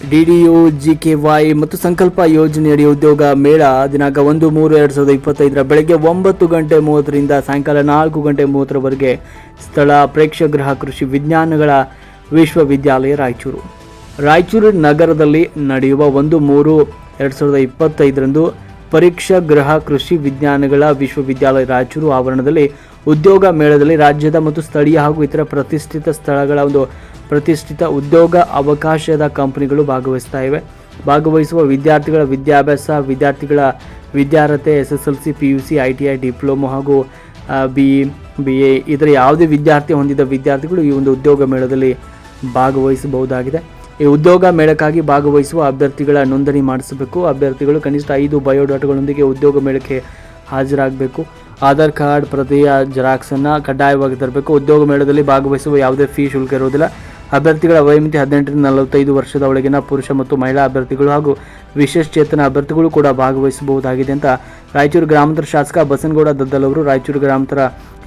DDU ಜಿಕೆವೈ ಮತ್ತು ಸಂಕಲ್ಪ ಯೋಜನೆಯಡಿ ಉದ್ಯೋಗ ಮೇಳ ದಿನಾಂಕ ಒಂದು ಮೂರು ಎರಡು ಸಾವಿರದ ಇಪ್ಪತ್ತೈದರ ಬೆಳಗ್ಗೆ ಒಂಬತ್ತು ಗಂಟೆ ಮೂವತ್ತರಿಂದ ಸಾಯಂಕಾಲ ನಾಲ್ಕು ಗಂಟೆ ಮೂವತ್ತರವರೆಗೆ ಸ್ಥಳ ಪ್ರೇಕ್ಷಗೃಹ ಕೃಷಿ ವಿಜ್ಞಾನಗಳ ವಿಶ್ವವಿದ್ಯಾಲಯ ರಾಯಚೂರು. ರಾಯಚೂರು ನಗರದಲ್ಲಿ ನಡೆಯುವ ಒಂದು ಮೂರು ಎರಡು ಸಾವಿರದ ಇಪ್ಪತ್ತೈದರಂದು ಪರೀಕ್ಷಾ ಗೃಹ ಕೃಷಿ ವಿಜ್ಞಾನಗಳ ವಿಶ್ವವಿದ್ಯಾಲಯ ರಾಯಚೂರು ಆವರಣದಲ್ಲಿ ಉದ್ಯೋಗ ಮೇಳದಲ್ಲಿ ರಾಜ್ಯದ ಮತ್ತು ಸ್ಥಳೀಯ ಹಾಗೂ ಇತರ ಪ್ರತಿಷ್ಠಿತ ಸ್ಥಳಗಳ ಒಂದು ಪ್ರತಿಷ್ಠಿತ ಉದ್ಯೋಗ ಅವಕಾಶದ ಕಂಪನಿಗಳು ಭಾಗವಹಿಸ್ತಾ ಇವೆ. ಭಾಗವಹಿಸುವ ವಿದ್ಯಾರ್ಥಿಗಳ ವಿದ್ಯಾಭ್ಯಾಸ, ವಿದ್ಯಾರ್ಥಿಗಳ ವಿದ್ಯಾರ್ಹತೆ S S L C P U C, I T I, diploma ಹಾಗೂ ಬಿ ಇ, ಬಿ ಎ ಇದರ ಯಾವುದೇ ವಿದ್ಯಾರ್ಥಿ ಹೊಂದಿದ ವಿದ್ಯಾರ್ಥಿಗಳು ಈ ಒಂದು ಉದ್ಯೋಗ ಮೇಳದಲ್ಲಿ ಭಾಗವಹಿಸಬಹುದಾಗಿದೆ. ಈ ಉದ್ಯೋಗ ಮೇಳಕ್ಕಾಗಿ ಭಾಗವಹಿಸುವ ಅಭ್ಯರ್ಥಿಗಳ ನೋಂದಣಿ ಮಾಡಿಸಬೇಕು. ಅಭ್ಯರ್ಥಿಗಳು ಕನಿಷ್ಠ ಐದು ಬಯೋಡಾಟ್ಗಳೊಂದಿಗೆ ಉದ್ಯೋಗ ಮೇಳಕ್ಕೆ ಹಾಜರಾಗಬೇಕು. ಆಧಾರ್ ಕಾರ್ಡ್ ಪ್ರತಿಯ ಜೆರಾಕ್ಸನ್ನು ಕಡ್ಡಾಯವಾಗಿ ತರಬೇಕು. ಉದ್ಯೋಗ ಮೇಳದಲ್ಲಿ ಭಾಗವಹಿಸುವ ಯಾವುದೇ ಫೀ ಶುಲ್ಕ ಇರುವುದಿಲ್ಲ. ಅಭ್ಯರ್ಥಿಗಳ ವಯೋಮಿತಿ ಹದಿನೆಂಟರಿಂದ ನಲವತ್ತೈದು ವರ್ಷದ ಒಳಗಿನ ಪುರುಷ ಮತ್ತು ಮಹಿಳಾ ಅಭ್ಯರ್ಥಿಗಳು ಹಾಗೂ ವಿಶೇಷ ಚೇತನ ಅಭ್ಯರ್ಥಿಗಳು ಕೂಡ ಭಾಗವಹಿಸಬಹುದಾಗಿದೆ ಅಂತ ರಾಯಚೂರು ಗ್ರಾಮಾಂತರ ಶಾಸಕ ಬಸನಗೌಡ ದದ್ದಲ್ ಅವರು ರಾಯಚೂರು ಗ್ರಾಮಾಂತರ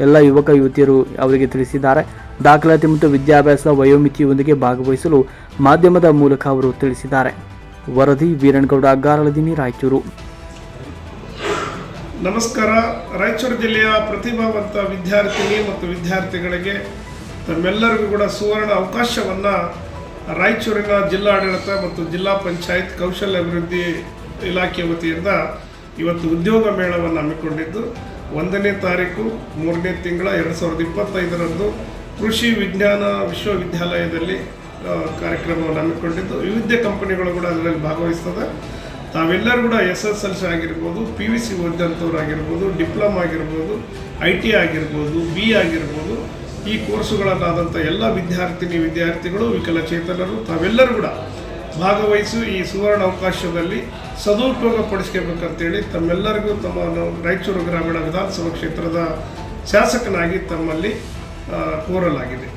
ಎಲ್ಲ ಯುವಕ ಯುವತಿಯರು ಅವರಿಗೆ ತಿಳಿಸಿದ್ದಾರೆ. ದಾಖಲಾತಿ ಮತ್ತು ವಿದ್ಯಾಭ್ಯಾಸ ವಯೋಮಿತಿಯೊಂದಿಗೆ ಭಾಗವಹಿಸಲು ಮಾಧ್ಯಮದ ಮೂಲಕ ಅವರು ತಿಳಿಸಿದ್ದಾರೆ. ವರದಿ ವೀರಣ್ಣಗೌಡ ಅಗ್ಗಾರಳದಿನಿ ರಾಯಚೂರು. ನಮಸ್ಕಾರ. ರಾಯಚೂರು ಜಿಲ್ಲೆಯ ಪ್ರತಿಭಾವಂತ ವಿದ್ಯಾರ್ಥಿನಿ ಮತ್ತು ವಿದ್ಯಾರ್ಥಿಗಳಿಗೆ ತಮ್ಮೆಲ್ಲರಿಗೂ ಕೂಡ ಸುವರ್ಣ ಅವಕಾಶವನ್ನು ರಾಯಚೂರಿನ ಜಿಲ್ಲಾಡಳಿತ ಮತ್ತು ಜಿಲ್ಲಾ ಪಂಚಾಯತ್ ಕೌಶಲ್ಯ ಅಭಿವೃದ್ಧಿ ಇಲಾಖೆ ವತಿಯಿಂದ ಇವತ್ತು ಉದ್ಯೋಗ ಮೇಳವನ್ನು ಹಮ್ಮಿಕೊಂಡಿದ್ದು, ಒಂದನೇ ತಾರೀಕು, ಮೂರನೇ ತಿಂಗಳ ಎರಡು ಸಾವಿರದ ಇಪ್ಪತ್ತೈದರಂದು ಕೃಷಿ ವಿಜ್ಞಾನ ವಿಶ್ವವಿದ್ಯಾಲಯದಲ್ಲಿ ಕಾರ್ಯಕ್ರಮವನ್ನು ಹಮ್ಮಿಕೊಂಡಿದ್ದು. ವಿವಿಧ ಕಂಪನಿಗಳು ಕೂಡ ಅದರಲ್ಲಿ ಭಾಗವಹಿಸ್ತದೆ. ತಾವೆಲ್ಲರೂ ಕೂಡ ಎಸ್ ಎಸ್ ಎಲ್ ಸಿ ಆಗಿರ್ಬೋದು, ಪಿ ವಿ ಸಿ ಓದಿದಂಥವ್ರಾಗಿರ್ಬೋದು, ಡಿಪ್ಲೊಮಾ ಆಗಿರ್ಬೋದು, ಐ ಟಿ ಆಗಿರ್ಬೋದು, ಬಿ ಆಗಿರ್ಬೋದು, ಈ ಕೋರ್ಸುಗಳಲ್ಲಾದಂಥ ಎಲ್ಲ ವಿದ್ಯಾರ್ಥಿನಿ ವಿದ್ಯಾರ್ಥಿಗಳು, ವಿಕಲಚೇತನರು, ತಾವೆಲ್ಲರೂ ಕೂಡ ಭಾಗವಹಿಸಿ ಈ ಸುವರ್ಣ ಅವಕಾಶದಲ್ಲಿ ಸದುಪಯೋಗ ಪಡಿಸ್ಕೋಬೇಕಂತೇಳಿ ತಮ್ಮೆಲ್ಲರಿಗೂ ತಮ್ಮ ರಾಯಚೂರು ಗ್ರಾಮೀಣ ವಿಧಾನಸಭಾ ಕ್ಷೇತ್ರದ ಶಾಸಕನಾಗಿ ತಮ್ಮಲ್ಲಿ ಕೋರಲಾಗಿದೆ.